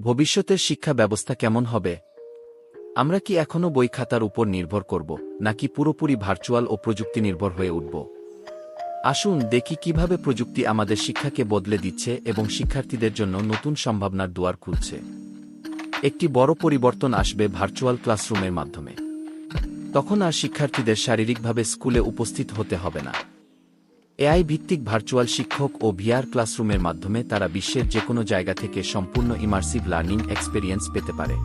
ভবিষ্যতের শিক্ষা ব্যবস্থা কেমন হবে? আমরা কি এখনও বই খাতার উপর নির্ভর করব, নাকি পুরোপুরি ভার্চুয়াল ও প্রযুক্তি নির্ভর হয়ে উঠব? আসুন দেখি কীভাবে প্রযুক্তি আমাদের শিক্ষাকে বদলে দিচ্ছে এবং শিক্ষার্থীদের জন্য নতুন সম্ভাবনার দুয়ার খুলছে। একটি বড় পরিবর্তন আসবে ভার্চুয়াল ক্লাসরুমের মাধ্যমে। তখন আর শিক্ষার্থীদের শারীরিকভাবে স্কুলে উপস্থিত হতে হবে না। এআই ভিত্তিক ভার্চুয়াল শিক্ষক ও ভিআর ক্লাসরুমের মাধ্যমে তারা বিশ্বের যে কোনো জায়গা থেকে সম্পূর্ণ ইমার্সিভ লার্নিং এক্সপেরিয়েন্স পেতে পারে।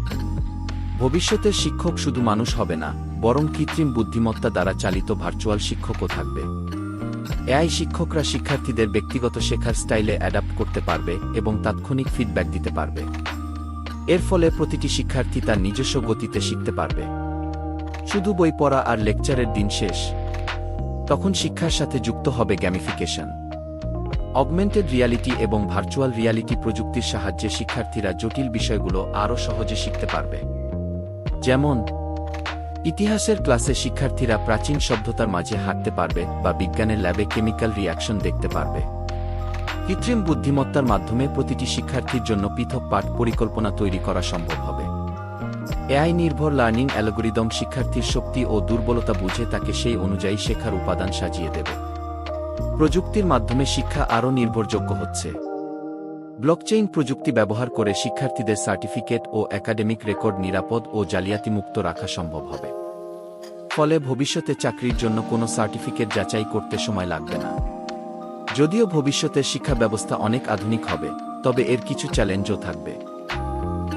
ভবিষ্যতের শিক্ষক শুধু মানুষ হবে না, বরং কৃত্রিম বুদ্ধিমত্তা দ্বারা চালিত ভার্চুয়াল শিক্ষকও থাকবে। এআই শিক্ষকরা শিক্ষার্থীদের ব্যক্তিগত শেখার স্টাইলে অ্যাডাপ্ট করতে পারবে এবং তাৎক্ষণিক ফিডব্যাক দিতে পারবে। এর ফলে প্রতিটি শিক্ষার্থী তার নিজস্ব গতিতে শিখতে পারবে। শুধু বই পড়া আর লেকচারের দিন শেষ। তখন শিক্ষার সাথে যুক্ত হবে গ্যামিফিকেশন অগমেন্টেড রিয়ালিটি এবং ভার্চুয়াল রিয়ালিটি প্রযুক্তির সাহায্যে শিক্ষার্থীরা জটিল বিষয়গুলো আরও সহজে শিখতে পারবে। যেমন, ইতিহাসের ক্লাসে শিক্ষার্থীরা প্রাচীন সভ্যতার মাঝে হাঁটতে পারবে বা বিজ্ঞানের ল্যাবে কেমিক্যাল রিয়াকশন দেখতে পারবে। কৃত্রিম বুদ্ধিমত্তার মাধ্যমে প্রতিটি শিক্ষার্থীর জন্য পৃথক পাঠ পরিকল্পনা তৈরি করা সম্ভব হবে। এআই নির্ভর লার্নিং অ্যালগোরিদম শিক্ষার্থীর শক্তি ও দুর্বলতা বুঝে তাকে সেই অনুযায়ী শেখার উপাদান সাজিয়ে দেবে। প্রযুক্তির মাধ্যমে শিক্ষা আরও নির্ভরযোগ্য হচ্ছে। ব্লকচেইন প্রযুক্তি ব্যবহার করে শিক্ষার্থীদের সার্টিফিকেট ও একাডেমিক রেকর্ড নিরাপদ ও জালিয়াতিমুক্ত রাখা সম্ভব হবে। ফলে ভবিষ্যতে চাকরির জন্য কোনো সার্টিফিকেট যাচাই করতে সময় লাগবে না। যদিও ভবিষ্যতে শিক্ষা ব্যবস্থা অনেক আধুনিক হবে, তবে এর কিছু চ্যালেঞ্জও থাকবে।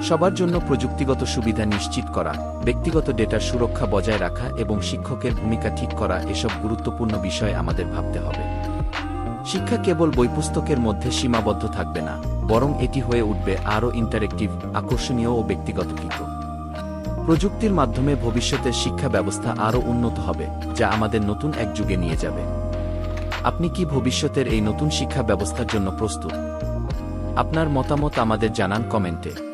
সবার জন্য প্রযুক্তিগত সুবিধা নিশ্চিত করা, ব্যক্তিগত ডেটার সুরক্ষা বজায় রাখা এবং শিক্ষকের ভূমিকা ঠিক করা এসব গুরুত্বপূর্ণ বিষয় আমাদের ভাবতে হবে। শিক্ষা কেবল বইপুস্তকের মধ্যে সীমাবদ্ধ থাকবে না, বরং এটি হয়ে উঠবে আরও ইন্টারেক্টিভ, আকর্ষণীয় ও ব্যক্তিগতকৃত প্রযুক্তির মাধ্যমে ভবিষ্যতের শিক্ষা ব্যবস্থা আরও উন্নত হবে, যা আমাদের নতুন এক যুগে নিয়ে যাবে। আপনি কি ভবিষ্যতের এই নতুন শিক্ষা ব্যবস্থার জন্য প্রস্তুত? আপনার মতামত আমাদের জানান কমেন্টে।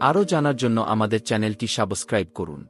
আরও জানার জন্য আমাদের চ্যানেলটি সাবস্ক্রাইব করুন।